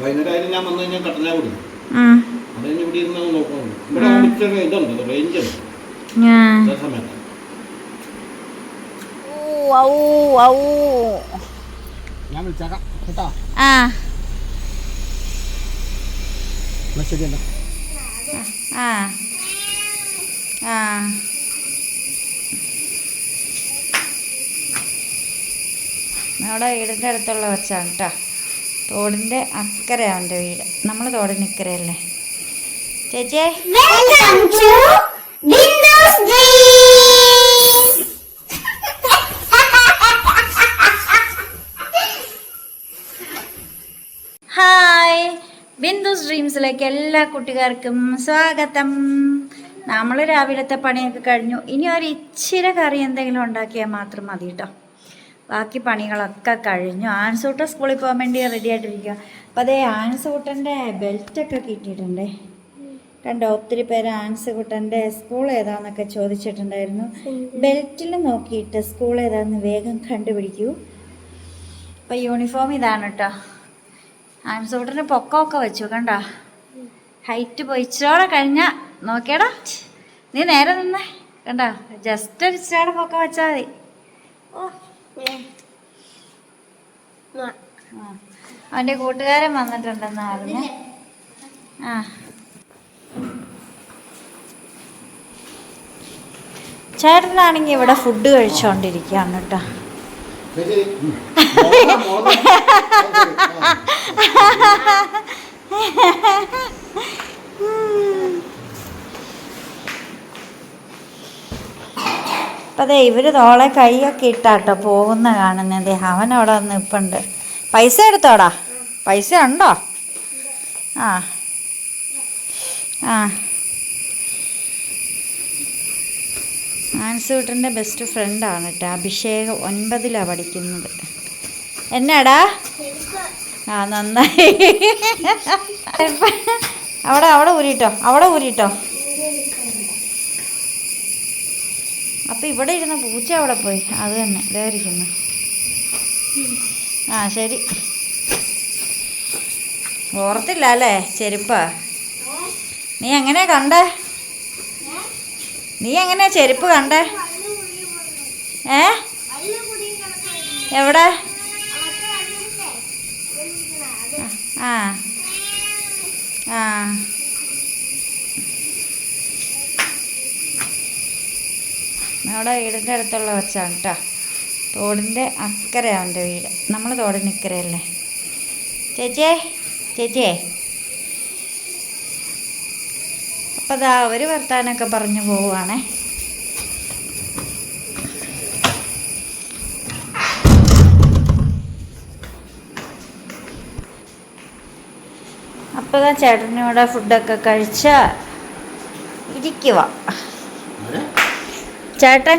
വൈകുന്നേരം ഞാൻ വന്നു കഴിഞ്ഞാൽ കട്ടന കുടിക്കും. അത് കഴിഞ്ഞ് ഇവിടെ ഇരുന്ന് നോക്കുന്നു ഇവിടെ ഇച്ചിരി ഇതുണ്ട് റേഞ്ച് ഉണ്ട്. ചില സമയത്ത്. ഞാൻ വിളിച്ചേക്കാം കേട്ടോ? ആ. ശരിയല്ല ആ. ആ. നമ്മുടെ വീടിന്റെ അടുത്തുള്ള കുറച്ചാണ് കേട്ടോ. തോടിന്റെ അക്കരെ എന്റെ വീട്. നമ്മൾ തോടിന് ഇക്കരയല്ലേ? ചേച്ചിയെ? Welcome to Windows Dreams! Hi Bindu's ഡ്രീംസിലേക്ക് എല്ലാ കുട്ടികാർക്കും സ്വാഗതം. നമ്മൾ രാവിലത്തെ പണിയൊക്കെ കഴിഞ്ഞു. ഇനി ഒരു ഇച്ചിരി കറി എന്തെങ്കിലും ഉണ്ടാക്കിയാൽ മാത്രം മതി കേട്ടോ. ബാക്കി പണികളൊക്കെ കഴിഞ്ഞു. ആൻസൂട്ട സ്കൂളിൽ പോകാൻ വേണ്ടി റെഡി ആയിട്ടിരിക്കുക അപ്പം അതേ ആൻസൂട്ടന്റെ ബെൽറ്റൊക്കെ കിട്ടിയിട്ടുണ്ടേ. കണ്ടോ? ഒത്തിരി പേര് ആൻസുകുട്ടന്റെ സ്കൂൾ ഏതാന്നൊക്കെ ചോദിച്ചിട്ടുണ്ടായിരുന്നു. ബെൽറ്റിൽ നോക്കിയിട്ട് സ്കൂൾ ഏതാന്ന് വേഗം കണ്ടുപിടിക്കൂ. അപ്പം യൂണിഫോം ഇതാണ് കേട്ടോ ആൻസൂട്ടന് പൊക്കമൊക്കെ വെച്ചു കണ്ടോ? ഹൈറ്റ് പോയി ഇച്ചിരോടെ കഴിഞ്ഞ നോക്കിയടാ. നീ നേരെ നിന്നേ. കണ്ടോ? ജസ്റ്റ് ഒരു ഇച്ചിരോടെ പൊക്കം വെച്ചാൽ മതി. ഓ. അവന്റെ കൂട്ടുകാരൻ വന്നിട്ടുണ്ടെന്ന് പറഞ്ഞു. ആ. ചേട്ടനാണെങ്കിൽ ഇവിടെ ഫുഡ് കഴിച്ചുകൊണ്ടിരിക്കുകയാണ് കേട്ടോ. അപ്പം അതെ ഇവർ തോളെ കൈയൊക്കെ ഇട്ടാട്ടോ പോകുന്ന കാണുന്നത്. അവൻ അവിടെ വന്ന് നിൽപ്പുണ്ട് പൈസ എടുത്തോടാ? പൈസ ഉണ്ടോ? ആ. ആ. ആൻസൂട്ടന്റെ ബെസ്റ്റ് ഫ്രണ്ടാണ് കേട്ടോ അഭിഷേക് ഒൻപതിലാണ് പഠിക്കുന്നത്. എന്നാടാ? ആ നന്നായി. അവിടെ അവിടെ ഊരിട്ടോ? അവിടെ ഊരിട്ടോ? അപ്പൊ ഇവിടെ ഇരുന്ന പൂച്ച അവിടെ പോയി. അത് തന്നെ. ഇതായിരിക്കുന്നു ആ ശരി. ഓർത്തില്ല അല്ലേ? ചെരുപ്പാ. നീ എങ്ങനെയാ കണ്ടേ? നീ എങ്ങനെയാ ചെരുപ്പ് കണ്ടേ? ഏ? എവിടെ? ആ. ആ. നമ്മുടെ വീടിന്റെ അടുത്തുള്ള വെച്ചാണ് കേട്ടോ തോടിന്റെ അക്കരയാണ് അവന്റെ വീട്. നമ്മൾ തോടിന് ഇക്കരയല്ലേ ചേച്ചിയെ ചേച്ചിയെ. അപ്പം അതാ ഒരു വർത്താനമൊക്കെ പറഞ്ഞു പോവുകയാണേ അപ്പോൾ ചേട്ടനോടെ ഫുഡൊക്കെ കഴിച്ച് ഇരിക്കുക? ചേട്ടൻ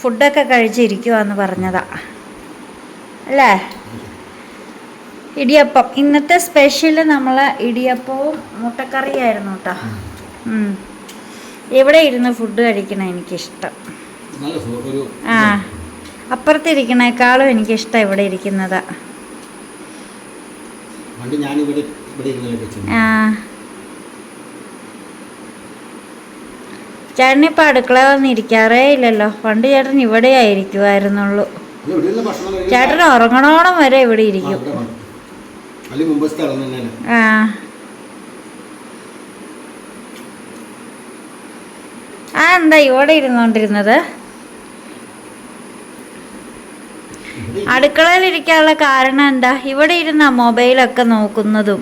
ഫുഡൊക്കെ കഴിച്ചിരിക്കുവാന്ന് പറഞ്ഞതാ. അല്ലേ? ഇടിയപ്പം. ഇന്നത്തെ സ്പെഷ്യൽ നമ്മൾ ഇടിയപ്പവും മുട്ടക്കറിയായിരുന്നു കേട്ടോ എവിടെ ഇവിടെ ഇരുന്ന് ഫുഡ് കഴിക്കണ എനിക്കിഷ്ടം. ആ. അപ്പുറത്തിരിക്കണേക്കാളും എനിക്കിഷ്ടം ഇവിടെ ഇരിക്കുന്നതാ. പണ്ട് ഞാൻ ഇപ്പൊ അടുക്കള വന്നിരിക്കാറേ ഇല്ലല്ലോ. പണ്ട് ചേട്ടൻ ഇവിടെ ആയിരിക്കുമായിരുന്നുള്ളൂ ചേട്ടൻ ഉറങ്ങണോണം വരെ ഇവിടെ ഇരിക്കും. ആ. ആ എന്താ ഇവിടെ ഇരുന്നോണ്ടിരുന്നത്? അടുക്കളയിൽ ഇരിക്കാനുള്ള കാരണം എന്താ? ഇവിടെ ഇരുന്ന മൊബൈലൊക്കെ നോക്കുന്നതും.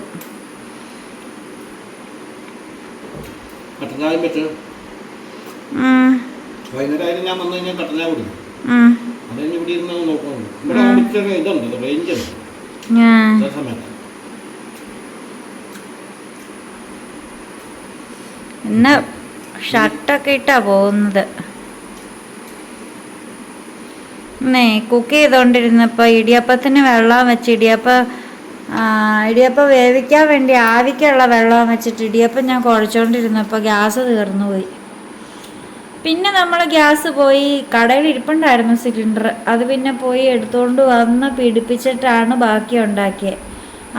വൈകുന്നേരം ആയാലും ഞാൻ വന്നു കഴിഞ്ഞാൽ കട്ടന കുടിക്കും. ഉം. അത് കഴിഞ്ഞ് ഇവിടെ ഇരുന്ന് നോക്കുന്നു ഇവിടെ ഇച്ചിരി ഇതുണ്ട് റേഞ്ച് ഉണ്ട്. ഞാൻ ചില സമയത്ത്. ഇന്ന് ഷർട്ടൊക്കെ ഇട്ടാ പോകുന്നത്. ഇന്നേ കുക്ക് ചെയ്തോണ്ടിരുന്നപ്പോ ഇടിയപ്പത്തിന് വെള്ളം വെച്ച് ഇടിയപ്പ ഇടിയപ്പ ഇടിയപ്പം വേവിക്കാൻ വേണ്ടി ആവിക്കുള്ള വെള്ളം വെച്ചിട്ട് ഇടിയപ്പം ഞാൻ കുഴച്ചോണ്ടിരുന്നപ്പോ ഗ്യാസ് തീർന്നു പോയി പിന്നെ നമ്മൾ ഗ്യാസ് പോയി കടയിൽ ഇരിപ്പുണ്ടായിരുന്നു സിലിണ്ടർ. അത് പിന്നെ പോയി എടുത്തുകൊണ്ട് വന്ന് പിടിപ്പിച്ചിട്ടാണ് ബാക്കി ഉണ്ടാക്കിയത്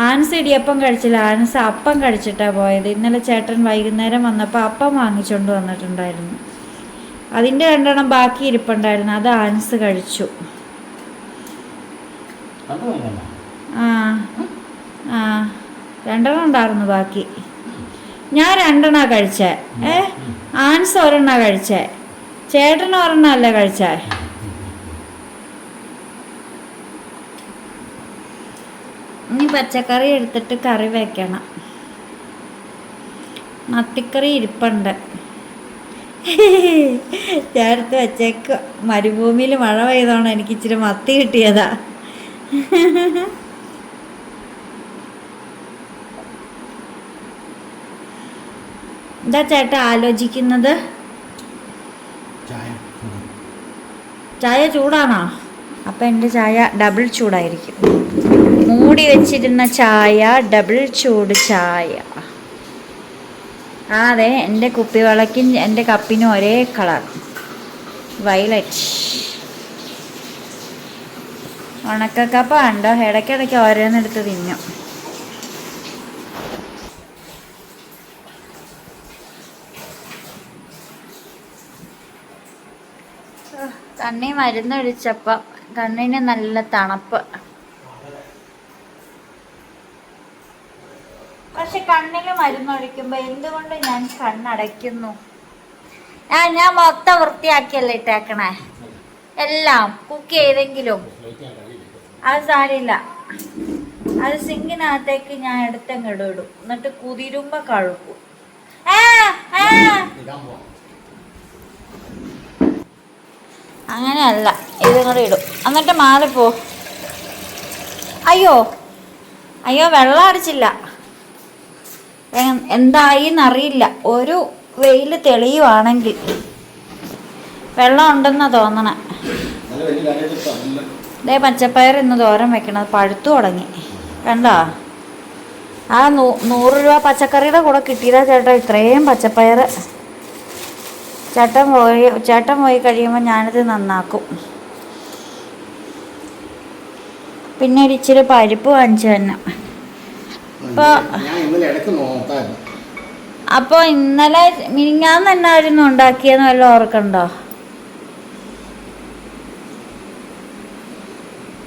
ആൻസ് ഇടിയപ്പം കഴിച്ചില്ല. ആൻസ് അപ്പം കഴിച്ചിട്ടാണ് പോയത്. ഇന്നലെ ചേട്ടൻ വൈകുന്നേരം വന്നപ്പോൾ അപ്പം വാങ്ങിച്ചുകൊണ്ട് വന്നിട്ടുണ്ടായിരുന്നു. അതിന്റെ രണ്ടെണ്ണം ബാക്കി ഇരിപ്പുണ്ടായിരുന്നു. അത് ആൻസ് കഴിച്ചു. ആ. ആ. രണ്ടെണ്ണം ഉണ്ടായിരുന്നു ബാക്കി. ഞാൻ രണ്ടെണ്ണ കഴിച്ചേ. ഏ? ആൻസ് ഒരെണ്ണ കഴിച്ചേ. ചേട്ടൻ ഒരെണ്ണ അല്ലേ കഴിച്ചേ? ഇനി പച്ചക്കറി എടുത്തിട്ട് കറി വെക്കണം. മത്തിക്കറി ഇരിപ്പുണ്ട്. ചേർത്ത് വെച്ചേക്ക്. മരുഭൂമിയിൽ മഴ പെയ്തോണം എനിക്ക് ഇച്ചിരി മത്തി കിട്ടിയതാ. എന്താ ചേട്ടാ ആലോചിക്കുന്നത്? ചായ. ചൂടാണോ? അപ്പം എന്റെ ചായ ഡബിൾ ചൂടായിരിക്കും. മൂടി വെച്ചിരുന്ന ചായ ഡബിൾ ചൂട് ചായ. ആ അതെ എന്റെ കുപ്പിവളക്കും എന്റെ കപ്പിനും ഒരേ കളർ. വയലറ്റ്. ഉണക്കക്കപ്പ ഉണ്ടോ ഇടയ്ക്കിടയ്ക്ക് ഓരോന്നെടുത്ത് തിന്നും. കണ്ണി മരുന്നൊഴിച്ചപ്പം കണ്ണിന് നല്ല തണുപ്പ്. പക്ഷെ കണ്ണിന് മരുന്നൊഴിക്കുമ്പോൾ എന്തുകൊണ്ട് ഞാൻ കണ്ണടയ്ക്കുന്നു? ആ ഞാൻ മൊത്തം വൃത്തിയാക്കിയല്ലേ ഇട്ടേക്കണേ? എല്ലാം കുക്ക് ചെയ്തെങ്കിലും. അത് സാരില്ല അത് സിങ്കിനകത്തേക്ക് ഞാൻ എടുത്തങ്ങിടും എന്നിട്ട് കുതിരുമ്പോ കഴുകും. ആ ആ അങ്ങനെയല്ല ഇതും കൂടെ ഇടും. എന്നിട്ട് മാറിപ്പോ അയ്യോ അയ്യോ വെള്ളം അടിച്ചില്ല. എന്തായി എന്നറിയില്ല. ഒരു വെയിൽ തെളിയുവാണെങ്കിൽ വെള്ളം ഉണ്ടെന്നാ തോന്നണേ. ദേ പച്ചപ്പയർ ഇന്ന് തോരൻ വെക്കണത് പഴുത്തു തുടങ്ങി. കണ്ടോ? ആ നൂ നൂറ് രൂപ പച്ചക്കറിയുടെ കൂടെ കിട്ടിയതാ ചേട്ടാ ഇത്രയും പച്ചപ്പയർ ചേട്ടൻ പോയി ചേട്ടൻ പോയി കഴിയുമ്പോൾ ഞാനിത് നന്നാക്കും. പിന്നെ ഒരു ഇച്ചിരി പരിപ്പ് വാങ്ങിച്ചു തന്നെ. അപ്പോൾ ഞാൻ ഇന്നലെ ഇടയ്ക്ക് തന്നെ അപ്പോൾ എന്നായിരുന്നു ഉണ്ടാക്കിയെന്ന് വല്ലതും ഓർക്കണ്ടോ?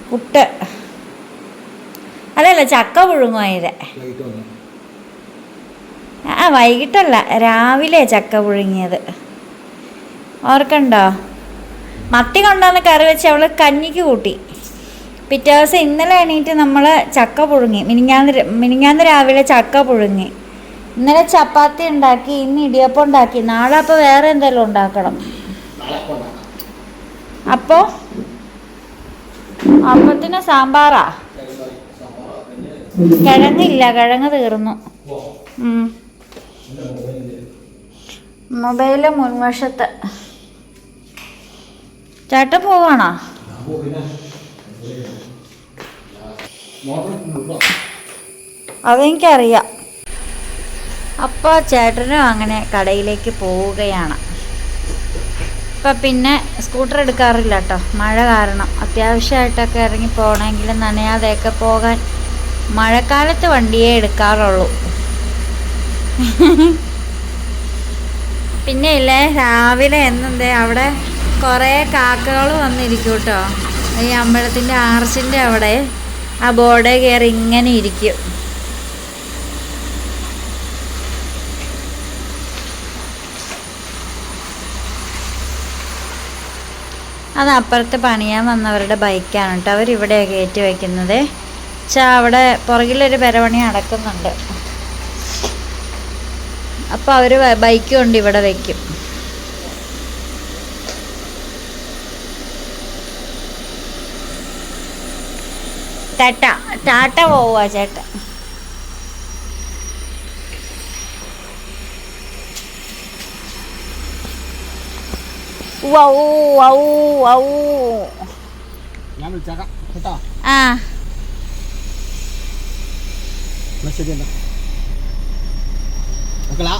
പുട്ട്. അല്ലല്ല ചക്ക പുഴുങ്ങുമായത് ആ വൈകിട്ടല്ല രാവിലെ ചക്ക പുഴുങ്ങിയത്. ഓർക്കണ്ടോ മത്തി കൊണ്ടുവന്ന് കറി വെച്ച് അവൾ കഞ്ഞിക്ക് കൂട്ടി. പിറ്റേ ദിവസം ഇന്നലെ എണീറ്റ് നമ്മൾ ചക്ക പുഴുങ്ങി. മിനിങ്ങാന്ന് മിനിങ്ങാന്ന് രാവിലെ ചക്ക പുഴുങ്ങി. ഇന്നലെ ചപ്പാത്തി ഉണ്ടാക്കി ഇന്ന് ഇടിയപ്പം ഉണ്ടാക്കി. നാളെ അപ്പോൾ വേറെ എന്തെങ്കിലും ഉണ്ടാക്കണം. അപ്പോൾ അപ്പത്തിന് സാമ്പാറാ? കിഴങ്ങില്ല കിഴങ്ങ് തീർന്നു. മൊബൈൽ മുൻവശത്ത്. ചേട്ടൻ പോവാണോ? അതെനിക്കറിയാം. അപ്പോൾ ചേട്ടനും അങ്ങനെ കടയിലേക്ക് പോവുകയാണ്. ഇപ്പം പിന്നെ സ്കൂട്ടർ എടുക്കാറില്ല കേട്ടോ. മഴ കാരണം. അത്യാവശ്യമായിട്ടൊക്കെ ഇറങ്ങി പോകണമെങ്കിൽ നനയാതെയൊക്കെ പോകാൻ മഴക്കാലത്ത് വണ്ടിയേ എടുക്കാറുള്ളൂ. പിന്നെ ഇല്ലേ രാവിലെ എന്നെന്തേ അവിടെ കുറേ കാക്കകൾ വന്നിരിക്കും കേട്ടോ. ഈ അമ്പലത്തിന്റെ ആർച്ചിന്റെ അവിടെ ആ ബോർഡേ കയറി ഇങ്ങനെ ഇരിക്കും. അത് അപ്പുറത്ത് പണിയാൻ വന്നവരുടെ ബൈക്കാണ് കേട്ടോ. അവരിവിടെയാണ് കയറ്റി വയ്ക്കുന്നത്. വെച്ചാൽ അവിടെ പുറകിലൊരു പെരവണി നടക്കുന്നുണ്ട്. അപ്പോൾ അവർ ബൈക്ക് കൊണ്ട് ഇവിടെ വയ്ക്കും ടാറ്റ. ടാറ്റ പോവുക ചേട്ടൻ ഞാൻ വിളിച്ചേക്കാം കേട്ടോ? ആ. ശരി എന്നാ. മക്കളാ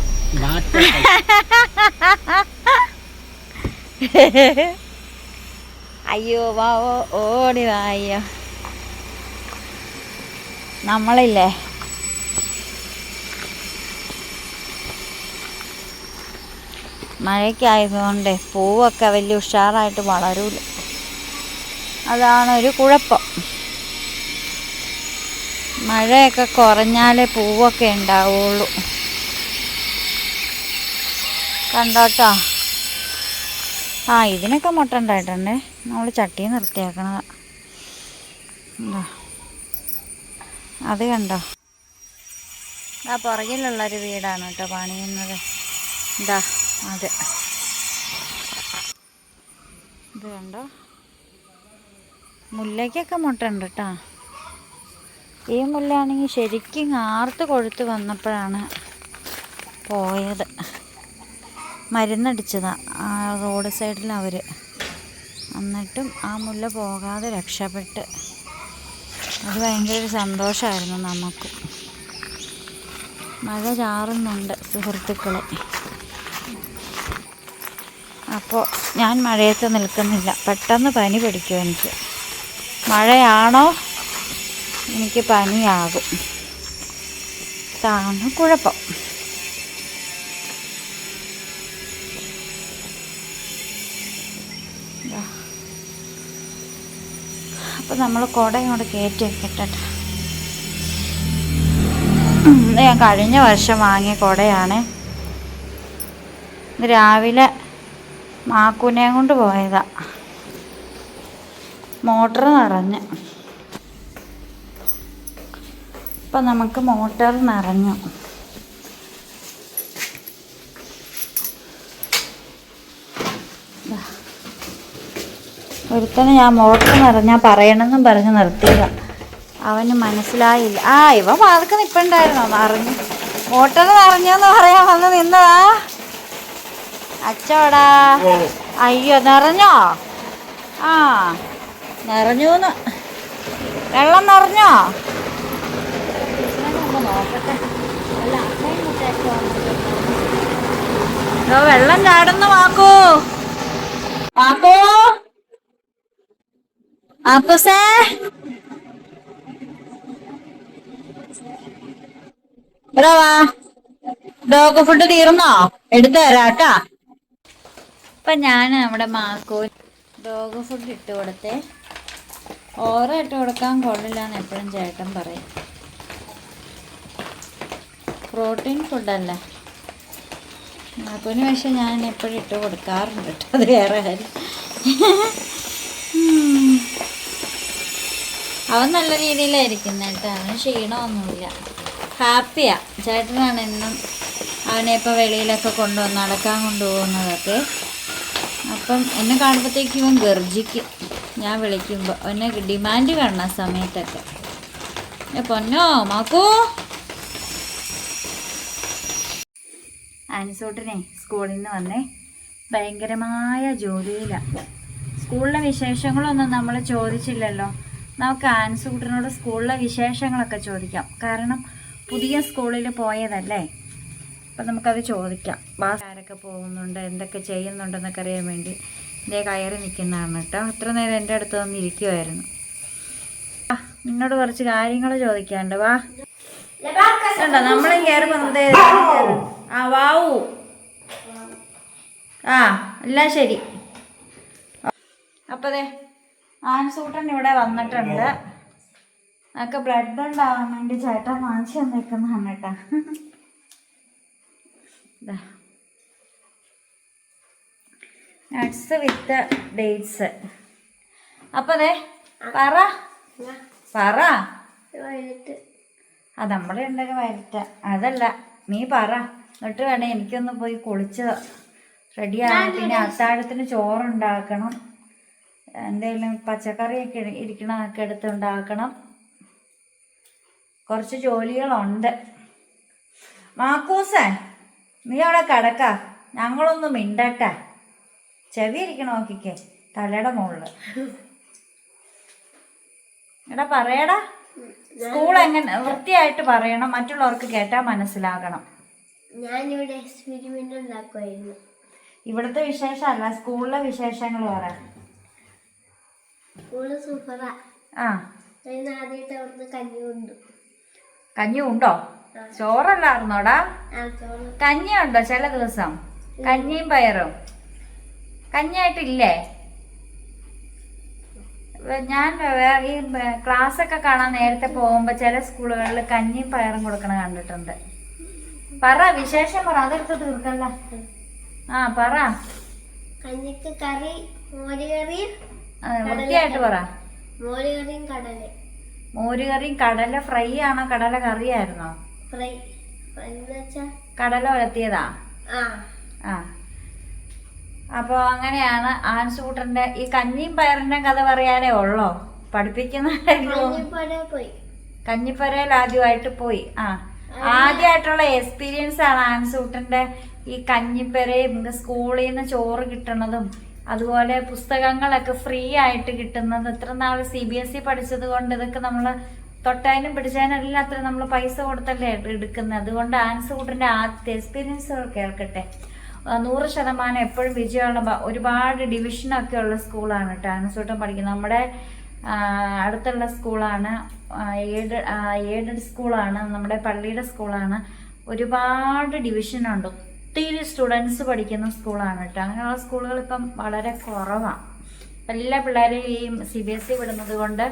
അയ്യോ വാ ഓടി വാ അയ്യോ നമ്മളില്ലേ? മഴയ്ക്കായതുകൊണ്ട് പൂവൊക്കെ വലിയ ഉഷാറായിട്ട് വളരൂല. അതാണ് ഒരു കുഴപ്പം. മഴയൊക്കെ കുറഞ്ഞാലേ പൂവൊക്കെ ഉണ്ടാവുള്ളൂ. കണ്ടോട്ടോ? ആ ഇതിനൊക്കെ മുട്ട ഉണ്ടായിട്ടുണ്ട്. നമ്മൾ ചട്ടി നിർത്തിയാക്കണതാ. എന്താ അത് കണ്ടോ? ആ പുറകിലുള്ളൊരു വീടാണ് കേട്ടോ പണിയുന്നത്. എന്താ അതെ. ഇത് കണ്ടോ? മുല്ലയ്ക്കൊക്കെ മുട്ടുണ്ട് കേട്ടോ. ഈ മുല്ലയാണെങ്കിൽ ശരിക്കും ആർത്ത് കൊഴുത്ത് വന്നപ്പോഴാണ് പോയത്. മരുന്നടിച്ചതാ ആ റോഡ് സൈഡിൽ അവർ എന്നിട്ടും ആ മുല്ല പോകാതെ രക്ഷപ്പെട്ട്. അത് ഭയങ്കര ഒരു സന്തോഷമായിരുന്നു നമുക്ക്. മഴ ചാറുന്നുണ്ട് സുഹൃത്തുക്കളെ. അപ്പോൾ ഞാൻ മഴയത്ത് നിൽക്കുന്നില്ല. പെട്ടെന്ന് പനി പിടിക്കും എനിക്ക്. മഴയാണോ? എനിക്ക് പനിയാകും. ഇതാണ് കുഴപ്പം. നമ്മൾ കുട ഇങ്ങോട്ട് കയറ്റി വെക്കട്ടെ. ഞാൻ കഴിഞ്ഞ വർഷം വാങ്ങിയ കുടയാണ്. രാവിലെ മാക്കൂനെ കൊണ്ട് പോയതാ. മോട്ടർ നിറഞ്ഞ്. ഇപ്പം നമുക്ക് മോട്ടർ നിറഞ്ഞു. ഒരുത്തന് ഞാൻ മുഴക്കം നിറഞ്ഞാ പറയണമെന്നും പറഞ്ഞ് നിർത്തിയതാ. അവന് മനസ്സിലായില്ല. ആ ഇവ പാർക്ക് നിൽപ്പുണ്ടായിരുന്നോ നിറഞ്ഞു. മോട്ടർ നിറഞ്ഞെന്ന് പറയാൻ വന്ന് നിന്നതാ. അച്ചോടാ. അയ്യോ നിറഞ്ഞോ? ആ നിറഞ്ഞൂന്ന്. വെള്ളം നിറഞ്ഞോ? നോക്കട്ടെ വെള്ളം ചാടുന്നു വാക്കൂ. മാക്കൂ മാക്കൂസേ ഇവിടെ വാ. ഡോഗ് ഫുഡ് തീർന്നോ? എടുത്തു തരാട്ടാ ഇപ്പൊ ഞാൻ നമ്മുടെ മാക്കൂ ഡോഗ് ഫുഡ് ഇട്ട് കൊടുത്തേ. ഓറ ഇട്ട് കൊടുക്കാൻ കൊള്ളില്ല എന്ന് എപ്പോഴും ചേട്ടൻ പറയും. പ്രോട്ടീൻ ഫുഡല്ലേ മാക്കൂന് പക്ഷെ ഞാൻ എപ്പോഴും ഇട്ട് കൊടുക്കാറുണ്ട് കേട്ടോ. അത് വേറെ കാര്യം. അവൻ നല്ല രീതിയിലായിരിക്കുന്ന കേട്ടോ. അവന് ക്ഷീണമൊന്നുമില്ല. ഹാപ്പിയാ. ചേട്ടനാണ് എന്നും അവനെ ഇപ്പോൾ വെളിയിലൊക്കെ കൊണ്ടുവന്ന് നടക്കാൻ കൊണ്ടുപോകുന്നതൊക്കെ. അപ്പം എന്നെ കാണുമ്പോഴത്തേക്കും ഇവൻ ഗർജിക്കും. ഞാൻ വിളിക്കുമ്പോൾ അവനെ ഡിമാൻഡ് കാണണം ആ സമയത്തൊക്കെ പൊന്നോ മാക്കൂ? ആൻസൂട്ടിനെ സ്കൂളിൽ നിന്ന് വന്നേ. ഭയങ്കരമായ ജോലിയിലാണ് സ്കൂളിലെ വിശേഷങ്ങളൊന്നും നമ്മൾ ചോദിച്ചില്ലല്ലോ. നമുക്ക് ആൻസൂട്ടിനോട് സ്കൂളിലെ വിശേഷങ്ങളൊക്കെ ചോദിക്കാം. കാരണം പുതിയ സ്കൂളിൽ പോയതല്ലേ? അപ്പം നമുക്കത് ചോദിക്കാം. ബാസ് ആരൊക്കെ പോകുന്നുണ്ട് എന്തൊക്കെ ചെയ്യുന്നുണ്ടെന്നൊക്കെ അറിയാൻ വേണ്ടി എന്റെ കയറി നിൽക്കുന്നതാണ് കേട്ടോ. അത്ര നേരം എന്റെ അടുത്ത് വന്നിരിക്കുമായിരുന്നു ആ, നിന്നോട് കുറച്ച് കാര്യങ്ങൾ ചോദിക്കാണ്ട് വാ. കണ്ടോ നമ്മളും കയറി വന്നതേ ആ വാവു. ആ എല്ലാം ശരി. അപ്പതേ ആൻസൂട്ടൻ ഇവിടെ വന്നിട്ടുണ്ട്. നമുക്ക് ബ്ലഡ് ബണ്ട് ആവാൻ വേണ്ടി ചേട്ടൻ വാങ്ങിച്ചു തന്നേക്കുന്നതാണ് കേട്ടാ. നട്സ് വിത്ത് ഡേറ്റ്സ് അപ്പൊ അതെ പറ. പറ. അത് നമ്മളെ ഉണ്ടൊരു വരട്ട അതല്ല നീ പറ. എന്നിട്ട് വേണേ എനിക്കൊന്ന് പോയി കുളിച്ച് റെഡിയാകണം പിന്നെ അത്താഴത്തിന് ചോറുണ്ടാക്കണം. എന്തെങ്കിലും പച്ചക്കറിയൊക്കെ ഇരിക്കണ ഒക്കെ എടുത്തുണ്ടാക്കണം കുറച്ച് ജോലികളുണ്ട്. മാക്കൂസേ നീ അവിടെ കിടക്ക. ഞങ്ങളൊന്ന് മിണ്ടട്ടെ. ചെവി ഇരിക്കണ നോക്കിക്കേ തലയുടെ മുകളിൽ. എടാ പറയടാ. സ്കൂൾ എങ്ങനെ വൃത്തിയായിട്ട് പറയണം. മറ്റുള്ളവർക്ക് കേട്ടാൽ മനസ്സിലാകണം. ഞാനിവിടെ എക്സ്പെരിമെന്റ് ഉണ്ടാക്കുമായിരുന്നു ഇവിടുത്തെ വിശേഷമല്ല സ്കൂളിലെ വിശേഷങ്ങൾ പറ സ്കൂൾ സൂപ്പറാ ആ. കഞ്ഞി ഉണ്ടോ ചോറല്ലായിരുന്നോടാ? ആ കഞ്ഞി ഉണ്ടോ ചില ദിവസം? കഞ്ഞിയും പയറും. കഞ്ഞിയായിട്ടില്ലേ? ഞാൻ ഈ ക്ലാസ് ഒക്കെ കാണാൻ നേരത്തെ പോകുമ്പോ ചില സ്കൂളുകളിൽ കഞ്ഞിയും പയറും കൊടുക്കണ കണ്ടിട്ടുണ്ട്. പറ വിശേഷം പറ. അതെടുത്ത് തീർക്കല്ല. ആ പറ. കഞ്ഞിക്ക് കറി മോര് കറിയും ആ, വൃത്തിയായിട്ട് പറ. മോരുകറിയും കടല. മോരുകറിയും കടല ഫ്രൈ ആണോ? കടല കറിയായിരുന്നോ? ഫ്രൈ. കടല ഉലത്തിയതാ ആ. അപ്പോൾ അങ്ങനെയാണ് ആൻസൂട്ടന്റെ ഈ കഞ്ഞിയും പയറിന്റെ കഥ പറയാനേ ഉള്ളോ? പഠിപ്പിക്കുന്ന കഞ്ഞിപ്പരയിൽ ആദ്യമായിട്ട് പോയി. ആ. ആദ്യമായിട്ടുള്ള എക്സ്പീരിയൻസ് ആണ് ആൻസൂട്ടന്റെ ഈ കഞ്ഞിപ്പരയും സ്കൂളിൽ നിന്ന് ചോറ് കിട്ടണതും അതുപോലെ പുസ്തകങ്ങളൊക്കെ ഫ്രീ ആയിട്ട് കിട്ടുന്നത് ഇത്ര നാൾ സി ബി എസ് ഇ പഠിച്ചത് കൊണ്ട് ഇതൊക്കെ നമ്മൾ തൊട്ടാനും പിടിച്ചാനും എല്ലാത്തിനും നമ്മൾ പൈസ കൊടുത്തല്ലേ എടുക്കുന്നത്. അതുകൊണ്ട് ആൻസ് കൂട്ടിന്റെ ആദ്യത്തെ എക്സ്പീരിയൻസ് കേൾക്കട്ടെ. നൂറ് ശതമാനം എപ്പോഴും വിജയമുള്ള ഒരുപാട് ഡിവിഷനൊക്കെ ഉള്ള സ്കൂളാണ് കേട്ടോ. ആൻസൂട്ടൻ പഠിക്കുന്നത്. നമ്മുടെ അടുത്തുള്ള സ്കൂളാണ് എയ്ഡ് എയ്ഡഡ് സ്കൂളാണ് നമ്മുടെ പള്ളിയുടെ സ്കൂളാണ് ഒരുപാട് ഡിവിഷനുണ്ട് ഒത്തിരി സ്റ്റുഡൻസ് പഠിക്കുന്ന സ്കൂളാണ് കേട്ടോ. അങ്ങനെയുള്ള സ്കൂളുകൾ ഇപ്പം വളരെ കുറവാണ് എല്ലാ പിള്ളേരെയും ഈ സി ബി എസ് ഇ വിടുന്നത് കൊണ്ട്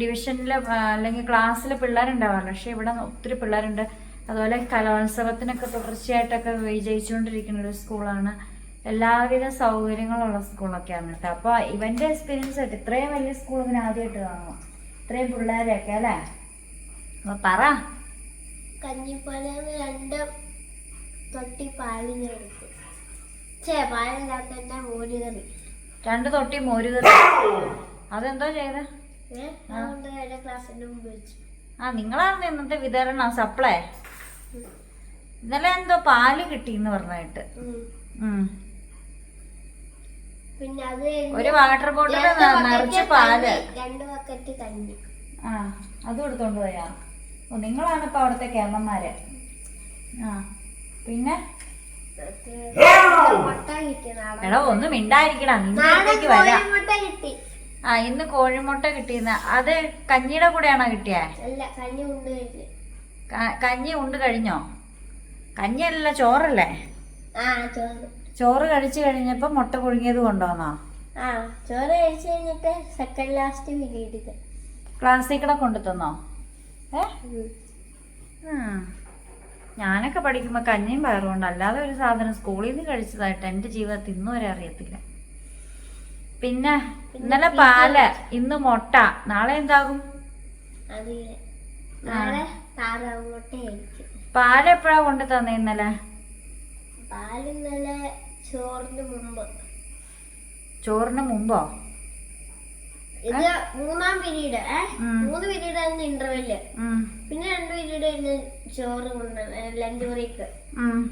ഡിവിഷനിൽ അല്ലെങ്കിൽ ക്ലാസ്സിൽ പിള്ളേരുണ്ടാവാറില്ല. പക്ഷേ ഇവിടെ ഒത്തിരി പിള്ളേരുണ്ട്. അതുപോലെ കലോത്സവത്തിനൊക്കെ തുടർച്ചയായിട്ടൊക്കെ വിജയിച്ചുകൊണ്ടിരിക്കുന്ന ഒരു സ്കൂളാണ് എല്ലാവിധ സൗകര്യങ്ങളുള്ള സ്കൂളൊക്കെയാണ് കേട്ടോ. അപ്പോൾ ഇവന്റെ എക്സ്പീരിയൻസ് ആയിട്ട് ഇത്രയും വലിയ സ്കൂൾ ഇവന് ആദ്യമായിട്ട് കാണുമോ ഇത്രയും പിള്ളേരെയൊക്കെ അല്ലേ? അപ്പോൾ പറ. കഞ്ഞിപ്പാലം രണ്ട് തൊട്ടി പാലിന് എടുത്തു ചേ പാലില്ലാത്ത മോര് കറി രണ്ട് തൊട്ടി മോരുകറി. അതെന്തോ ചെയ്തേ? ക്ലാസ്സിന്റെ മുമ്പ് വെച്ചു. ആ നിങ്ങളാണ് ഇന്നത്തെ വിതരണം സപ്ലൈ? ഇന്നലെ എന്തോ പാൽ കിട്ടിന്ന് പറഞ്ഞിട്ട്. പിന്നെ അത് ഒരു വാട്ടർ ബോട്ടിൽ നിറച്ച് പാൽ. രണ്ട് ബക്കറ്റ് കഞ്ഞി. ആ അത് എടുത്തോണ്ട് പോയാ. ഓ നിങ്ങളാണ് ഇപ്പൊ അവിടുത്തെ കേരളന്മാര് ആ. പിന്നെ? എടാ ഒന്നും മിണ്ടായിരിക്കടാ. വരാം. ആ ഇന്ന് കോഴിമുട്ട കിട്ടിയെന്ന്. അത് കഞ്ഞിയുടെ കൂടെയാണോ കിട്ടിയേ? കഞ്ഞി ഉണ്ട് കഴിഞ്ഞോ. കഞ്ഞിയല്ല ചോറല്ലേ? ചോറ്. കഴിച്ചു കഴിഞ്ഞപ്പോ മുട്ട പുഴുങ്ങിയത് കൊണ്ടുവന്നോ? ചോറ് കഴിച്ചു കഴിഞ്ഞിട്ട് സെക്കൻഡ് ലാസ്റ്റ് ക്ലാസ്സിൽ കൂടെ കൊണ്ടു തന്നോ ഏ. ഞാനൊക്കെ പഠിക്കുമ്പോൾ കഞ്ഞിയും പയറും കൊണ്ട് അല്ലാതെ ഒരു സാധനം സ്കൂളിൽ നിന്ന് കഴിച്ചതായിട്ട് എന്റെ ജീവിതത്തിൽ ഇന്നും വരെ അറിയത്തില്ല. പിന്നെ ഇന്നലെ പാൽ ഇന്ന് മുട്ട. നാളെ എന്താകും? പാൽ എപ്പോഴാ കൊണ്ടു തന്നെ ഇന്നലെ? പാൽ ഇന്നലെ ചോറിന് മുമ്പ്. ചോറിന് മുമ്പോ? മൂന്നാം പീരീഡ്. മൂന്ന് പീരീഡ് ആയിരുന്നു ഇന്റർവെൽ ഉം, പിന്നെ രണ്ട് പീരീഡ് ആയിരുന്നു ചോറ് കൊണ്ട് ലഞ്ച് ബ്രേക്ക്.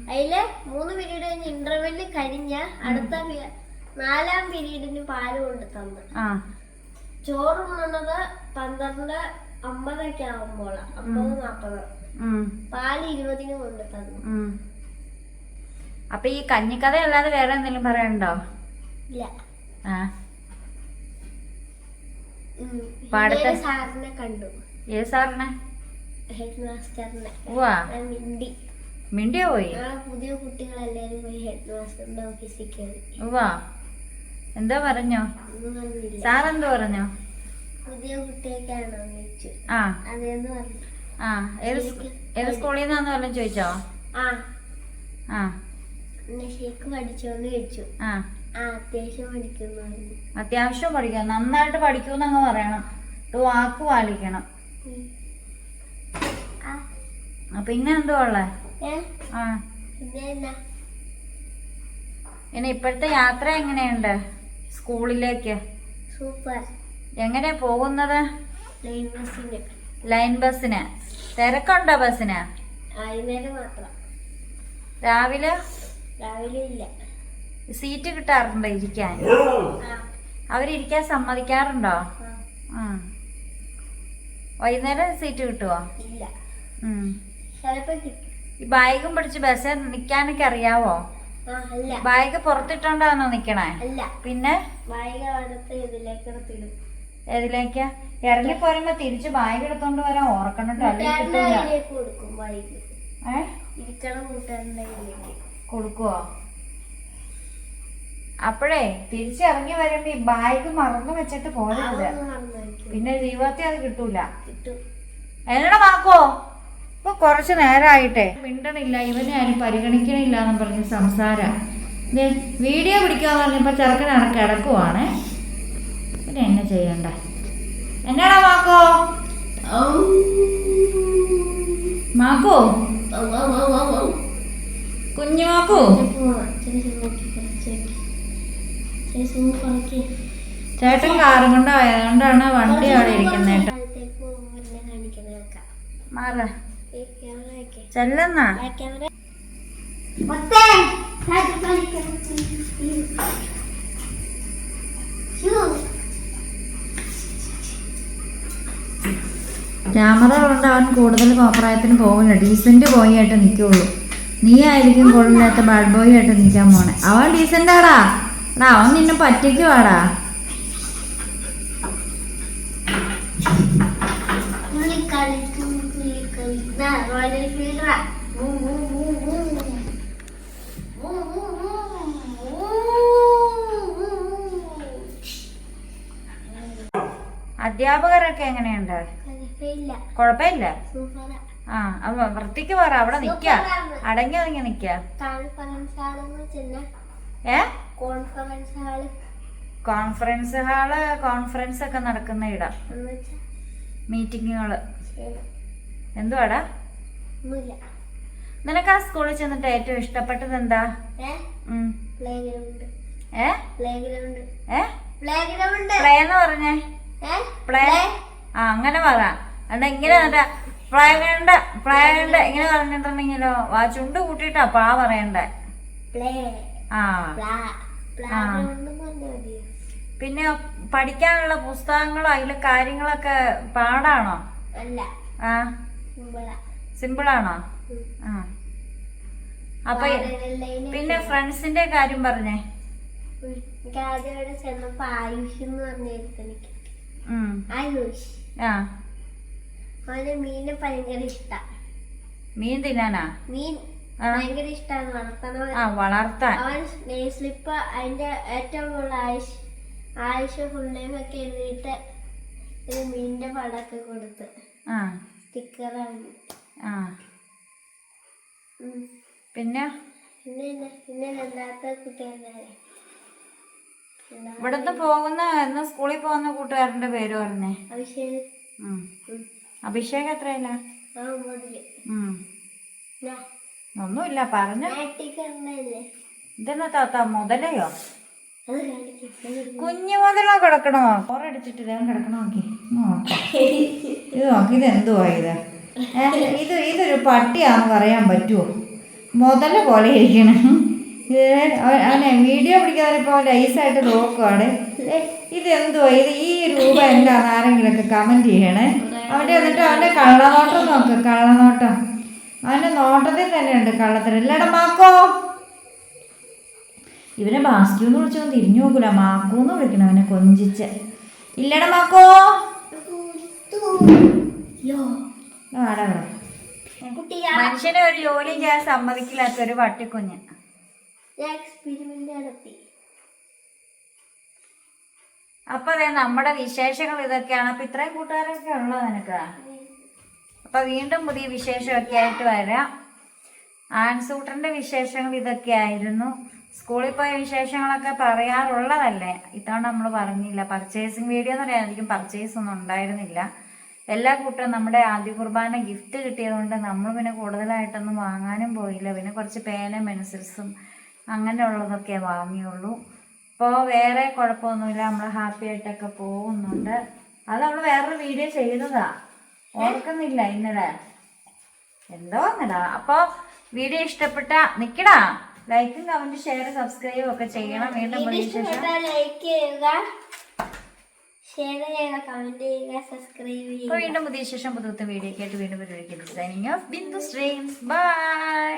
അതിൽ മൂന്ന് പീരീഡ് കഴിഞ്ഞ് ഇന്റർവെൽ കഴിഞ്ഞ അടുത്ത നാലാം പീരീഡിന് പാൽ കൊണ്ട് തന്നു. ചോറ് കൊണ്ടുവന്നത് പന്ത്രണ്ട് അമ്പതൊക്കെ ആവുമ്പോൾ അമ്പത് നാപ്പത്. പാൽ ഇരുപതിന് കൊണ്ട് തന്നു. അപ്പൊ ഈ കഞ്ഞിക്കഥ അല്ലാതെ വേറെ എന്തെങ്കിലും പറയണ്ടോ ഇല്ല. ആ. പാടത്തെ- സാറിനെ കണ്ടു? ഏത് സാറിനെ? ഹെഡ് മാസ്റ്ററിനെ മിണ്ടി. മിണ്ടിയോ പോയി? പുതിയ കുട്ടികളെല്ലാരും പോയി ഹെഡ് മാസ്റ്ററിന്റെ ഓഫീസിൽ കയറി ഉവാ എന്താ പറഞ്ഞോ? സാർ എന്തോ പറഞ്ഞോ? പുതിയ കുട്ടിയൊക്കെയാണോ ആ. അതേന്ന് പറഞ്ഞു. ആ ഏത് ഏത് സ്കൂളിൽ നിന്നാന്ന് വല്ലതും ചോദിച്ചോ? ആ. ആ. ഷേക്ക് പഠിച്ചോന്ന് ചോദിച്ചു. ആ. അത്യാവശ്യം പഠിക്കണം. നന്നായിട്ട് പഠിക്കൂന്നങ്ങ് പറയണം. ഒരു വാക്ക് പാലിക്കണം. പിന്നെ എന്തോ ഉള്ളേ? ആ. ഇനി ഇപ്പോഴത്തെ യാത്ര എങ്ങനെയുണ്ട്? സ്കൂളിലേക്ക്? സൂപ്പർ. എങ്ങനെ പോകുന്നത്? ലൈൻ ബസ്സിന്. തിരക്കുണ്ടോ ബസ്സിന്? രാവിലെ? രാവിലെ ഇല്ല. സീറ്റ് കിട്ടാറുണ്ടോ ഇരിക്കാൻ? അവരിക്കാൻ സമ്മതിക്കാറുണ്ടോ? വൈകുന്നേരം സീറ്റ് കിട്ടുമോ ഇല്ല. ഈ ബാഗും പിടിച്ച് ബസ്സിൽ നിൽക്കാനൊക്കെ അറിയാവോ? ബാഗ് പുറത്തിട്ടോണ്ടാണോ നിക്കണേ? അല്ല. പിന്നെ? ഏതിലേക്കാ? ഇറങ്ങി പോരുമ്പോ തിരിച്ച് ബാഗ് എടുത്തോണ്ട് വരാൻ ഓർക്കണം കേട്ടോ അല്ലെങ്കിൽ കൂട്ടുകാരന്റെ കിട്ടൂല കയ്യിലേക്ക് കൊടുക്കും ബാഗ് ഏ ഇരിക്കണം കൂട്ടുകാരന്റെ കയ്യിലേക്ക് കൊടുക്കുവോ അപ്പോഴേ തിരിച്ചിറങ്ങി വരുമ്പോ ഈ ബാഗ് മറന്നു വെച്ചിട്ട് പോരുത്. പിന്നെ ജീവിതത്തിൽ അത് കിട്ടൂല. എന്നടാ വാക്കോ ഇപ്പൊ കുറച്ച് നേരമായിട്ടെ മിണ്ടണില്ല ഇവനെ ആരും പരിഗണിക്കണില്ല എന്ന് പറഞ്ഞ് സംസാര. വീഡിയോ പിടിക്കാന്ന് പറഞ്ഞപ്പോ ചെറുക്കൻ അവിടെ കിടക്കുവാണ്. പിന്നെ എന്നെ ചെയ്യണ്ട? എന്നാടാ മാക്കോ? മാക്കോ? കുഞ്ഞു മാക്കോ? ചേട്ടൻ കാറും കൊണ്ടായതുകൊണ്ടാണ് വണ്ടി അവിടെ ഇരിക്കുന്നത് മാറ. ചെല്ലെന്നാ? ക്യാമറ കൊണ്ട് അവൻ കൂടുതൽ കോപ്രായത്തിന് പോകില്ല ഡീസന്റ് ബോയ് ആയിട്ട് നിൽക്കുള്ളൂ നീ ആയിരിക്കും കൊള്ളില്ലാത്ത ബാഡ് ബോയ് ആയിട്ട് നിൽക്കാൻ പോണേ. അവൻ ആടാ. എടാ അവൻ നിന്നെ പറ്റിക്കുവാടാ അധ്യാപകരൊക്കെ എങ്ങനെയുണ്ട്? കൊഴപ്പില്ല കുഴപ്പമില്ല? ആ അപ്പൊ വൃത്തിക്ക് പറ അവിടെ നിക്ക. അടങ്ങി അടങ്ങി നിക്ക. ഏ? Conference hall conference hall conference ഒക്കെ നടക്കുന്ന ഇടം. എന്ന് മീറ്റിങ്ങുകൾ എന്തുവാടാ? നിനക്ക് ആ സ്കൂളിൽ ചെന്നിട്ട് ഏറ്റവും ഇഷ്ടപ്പെട്ടത് എന്താ? പ്ലേ എന്ന് പറഞ്ഞേ? പ്ലേ ആ അങ്ങനെ പറ. അണ്ട ഇങ്ങനെ എന്നിട്ട് പ്ലേ വേണ്ട പ്ലേ വേണ്ട ഇങ്ങനെ പറഞ്ഞിട്ടുണ്ടെങ്കിലോ? ആ ചുണ്ട് കൂട്ടിയിട്ടാ പാ പറയണ്ടേ? ആ. പിന്നെ പഠിക്കാനുള്ള പുസ്തകങ്ങളോ അതിലെ കാര്യങ്ങളൊക്കെ പാടാണോ? ആ. സിമ്പിളാ. സിമ്പിളാണോ? ആ. അപ്പൊ പിന്നെ ഫ്രണ്ട്സിന്റെ കാര്യം പറഞ്ഞേ. ആദ്യം ചെന്നപ്പോ ആയുഷ് എന്ന് ആയുഷ്. ആ. അവന് മീനെ ഭയങ്കര ഇഷ്ടാ. മീൻ തിന്നാനാ? മീൻ. ഭയങ്കര ഇഷ്ടമാണ് വളർത്തണത് ആ വളർത്താൻ. അവൻ സ്ലിപ്പ് അതിന്റെ ഏറ്റവും കൂടുതൽ ആയുഷ് ആയുഷ് ഫുൾ ടൈം ഒക്കെ എഴുതിയിട്ട് ഒരു മീനിന്റെ പടമൊക്കെ കൊടുത്ത് ആ. സ്റ്റിക്കറാണ് ആ. പിന്നെ? പിന്നെ പിന്നെ രണ്ടാമത്തെ കുട്ടികളുടെ ഇവിടുന്ന് പോകുന്ന ഇന്ന് സ്കൂളിൽ പോകുന്ന കൂട്ടുകാരന്റെ പേര് പറഞ്ഞേ. അഭിഷേക്. അഭിഷേക് എത്രയല്ല. ഒന്നുമില്ല പറഞ്ഞു. ഇതെന്നാ താത്ത മുതലയോ? കുഞ്ഞു മുതലോ കിടക്കണോ? ഓറടിച്ചിട്ട് ഇതേ കിടക്കണോ നോക്കി. ഇത് നോക്കി. ഇത് എന്തുവാ ഇത്? ഇത് ഇതൊരു പട്ടിയാന്ന് പറയാൻ പറ്റുമോ മുതല പോലെ ഇരിക്കണ. അവനെ വീഡിയോ പിടിക്കാതെ ഇപ്പോൾ ലൈസായിട്ട് നോക്കുവാണ്. ഇത് എന്തുവാ ഇത്? ഈ രൂപ എന്താന്ന് ആരെങ്കിലുമൊക്കെ കമന്റ് ചെയ്യണേ. അവന്റെ എന്നിട്ട് അവന്റെ കള്ളനോട്ടം നോക്ക് കള്ളനോട്ടം. അവന്റെ നോട്ടത്തിൽ തന്നെ ഉണ്ട് കള്ളത്തരം ഇല്ലടാ മാക്കോ. ഇവനെ ബാസ്ക്യൂന്ന് വിളിച്ചവൻ തിരിഞ്ഞു നോക്കൂല. മാക്കോ എന്ന് വിളിക്കണം അവനെ കൊഞ്ചിച്ച്. ഇല്ലടാ മാക്കോ. മനുഷ്യനെ ഒരു ജോലി ചെയ്യാൻ സമ്മതിക്കില്ലാത്ത ഒരു പട്ടിക്കുഞ്ഞ് നടത്തി. അപ്പൊ അതെ നമ്മുടെ വിശേഷങ്ങൾ ഇതൊക്കെയാണ്. അപ്പൊ ഇത്രയും കൂട്ടുകാരൊക്കെ ഉള്ളത് നിനക്ക്? അപ്പൊ വീണ്ടും പുതിയ വിശേഷമൊക്കെ ആയിട്ട് വരാം. ആൺസൂട്ടറിന്റെ വിശേഷങ്ങൾ ഇതൊക്കെ ആയിരുന്നു. സ്കൂളിൽ പോയ വിശേഷങ്ങളൊക്കെ പറയാറുള്ളതല്ലേ? ഇത്തവണ നമ്മൾ പറഞ്ഞില്ല. പർച്ചേസിങ് വീഡിയോ എന്ന് പറയാതിരിക്കും പർച്ചേസ് ഒന്നും ഉണ്ടായിരുന്നില്ല. എല്ലാ കൂട്ടരും നമ്മുടെ ആദ്യ കുർബാന ഗിഫ്റ്റ് കിട്ടിയതുകൊണ്ട് നമ്മൾ പിന്നെ കൂടുതലായിട്ടൊന്നും വാങ്ങാനും പോയില്ല. പിന്നെ കുറച്ച് പേന പെൻസിൽസും അങ്ങനെയുള്ളതൊക്കെ വാങ്ങിയുള്ളൂ. ഇപ്പോൾ വേറെ കുഴപ്പമൊന്നുമില്ല. നമ്മൾ ഹാപ്പി ആയിട്ടൊക്കെ പോകുന്നുണ്ട്. അത് നമ്മൾ വേറൊരു വീഡിയോ ചെയ്തതാ. ഓർക്കുന്നില്ല ഇന്നലെ. എന്തോ എന്നടാ അപ്പോൾ വീഡിയോ ഇഷ്ടപ്പെട്ട നിക്കടാ. ലൈക്കും കമന്റ് ഷെയർ സബ്സ്ക്രൈബും ഒക്കെ ചെയ്യണം വീണ്ടും ലൈക്ക് ചെയ്യുക ഷെയർ ചെയ്യുക കമന്റ് ചെയ്യുക സബ്സ്ക്രൈബ് ചെയ്യുക. വീണ്ടും പുതിയ ശേഷം പുതുത്ത വീഡിയോ ആയിട്ട് വീണ്ടും പരിപാടിക്കുന്നത് designing of Bindu streams bye.